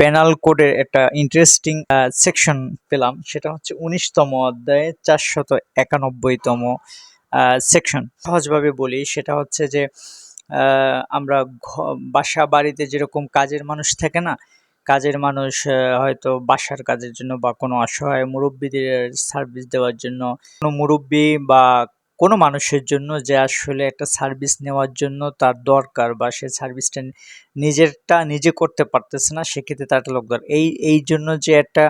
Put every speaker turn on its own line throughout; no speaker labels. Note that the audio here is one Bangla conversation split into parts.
পেনাল কোডের একটা ইন্টারেস্টিং সেকশন পেলাম। সেটা হচ্ছে উনিশতম অধ্যায়ে চারশত একানব্বইতম সেকশন সহজভাবে বলি, সেটা হচ্ছে যে আমরা বাসা বাড়িতে যেরকম কাজের মানুষ থাকে না, কাজের মানুষ হয়তো বাসার কাজের জন্য বা কোনো অসহায় মুরব্বীদের সার্ভিস দেওয়ার জন্য, কোনো মুরব্বী বা কোনো মানুষের জন্য যে আসলে একটা সার্ভিস নেওয়ার জন্য তার দরকার বা সে সার্ভিসটা নিজেরটা নিজে করতে পারতেছে না, সেক্ষেত্রে তার একটা লোক দরকার এই এই জন্য যে একটা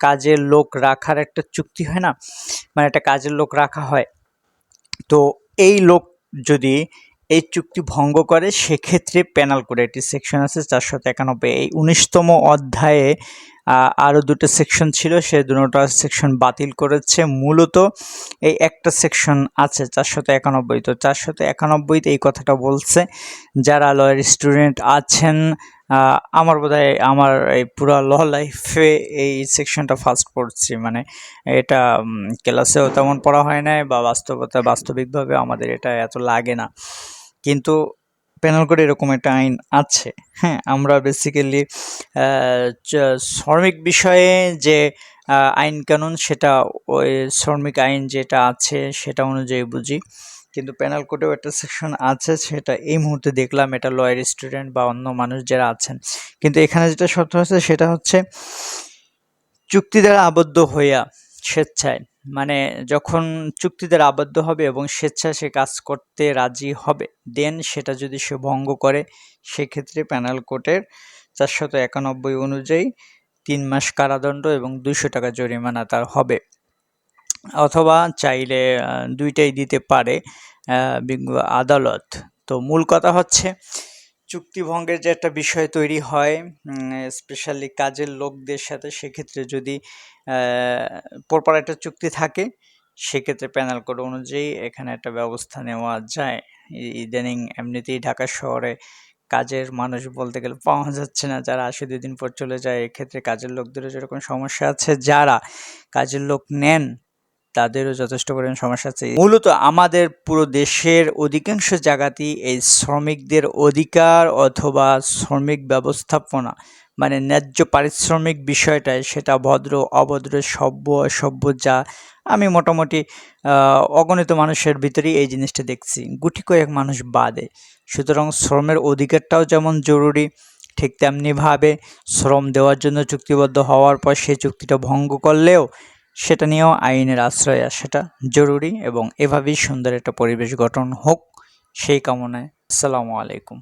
কাজের লোক রাখার একটা চুক্তি হয় না মানে একটা কাজের লোক রাখা হয়, তো এই লোক যদি এই চুক্তি ভঙ্গ করে, সেক্ষেত্রে পেনাল করে একটি সেকশন আছে, চারশো একানব্বই, এই উনিশতম অধ্যায়ে আরও দুটো সেকশন ছিল, সে দুটো সেকশন বাতিল করেছে। মূলত এই একটা সেকশন আছে চারশত একানব্বই। তো চারশত একানব্বইতে এই কথাটা বলছে, যারা লয়ের স্টুডেন্ট আছেন আমার বোধহয় আমার এই পুরো ল লাইফে এই সেকশনটা ফার্স্ট পড়ছি। মানে এটা ক্লাসেও তেমন পড়া হয় নাই বা বাস্তবতা, বাস্তবিকভাবে আমাদের এটা এত লাগে না। কিন্তু পেনাল কোডে এরকম একটা আইন আছে। হ্যাঁ আমরা বেসিক্যালি শ্রমিক বিষয়ে যে আইন কানুন সেটা ওই শ্রমিক আইন যেটা আছে সেটা অনুযায়ী বুঝি। কিন্তু পেনাল কোডেও একটা সেকশন আছে, সেটা এই মুহূর্তে দেখলাম এটা লয়ার স্টুডেন্ট বা অন্য মানুষ যারা আছেন। কিন্তু এখানে যেটা শর্ত আছে সেটা হচ্ছে, চুক্তি দ্বারা আবদ্ধ হইয়া স্বেচ্ছায় মানে যখন চুক্তি দ্বারা আবদ্ধ হবে এবং স্বেচ্ছায় সে কাজ করতে রাজি হবে দেন সেটা যদি সে ভঙ্গ করে, সেক্ষেত্রে প্যানাল কোর্টের চারশত একানব্বই অনুযায়ী তিন মাস কারাদণ্ড এবং দুইশো টাকা জরিমানা তার হবে। অথবা চাইলে দুইটাই দিতে পারে আদালত। তো মূল কথা হচ্ছে চুক্তি ভঙ্গের যে একটা বিষয় তৈরি হয় স্পেশালি কাজের লোকদের সাথে, সেক্ষেত্রে যদি পরপর একটা চুক্তি থাকে, সেক্ষেত্রে প্যানেল কোড অনুযায়ী এখানে একটা ব্যবস্থা নেওয়া যায়। ইদানিং এমনিতেই ঢাকা শহরে কাজের মানুষ বলতে গেলে পাওয়া যাচ্ছে না, যারা আসে দুই দিন পর চলে যায়। এক্ষেত্রে কাজের লোকদেরও যেরকম সমস্যা আছে, যারা কাজের লোক নেন তাদেরও যথেষ্ট পরিমাণ সমস্যা আছে। মূলত আমাদের পুরো দেশের অধিকাংশ জায়গাতেই এই শ্রমিকদের অধিকার অথবা শ্রমিক ব্যবস্থাপনা মানে ন্যায্য পারিশ্রমিক বিষয়টায় সেটা ভদ্র, অভদ্র, সভ্য, অসভ্য যা আমি মোটামুটি অগণিত মানুষের ভিতরেই এই জিনিসটা দেখছি। গুটি কয়েক মানুষ বাদে। সুতরাং শ্রমের অধিকারটাও যেমন জরুরি, ঠিক তেমনিভাবে শ্রম দেওয়ার জন্য চুক্তিবদ্ধ হওয়ার পর সেই চুক্তিটা ভঙ্গ করলেও সেটা নিয়েও আইনের আশ্রয় আসাটা জরুরি এবং এভাবেই সুন্দর একটা পরিবেশ গঠন হোক সেই কামনায়। আসসালামু আলাইকুম।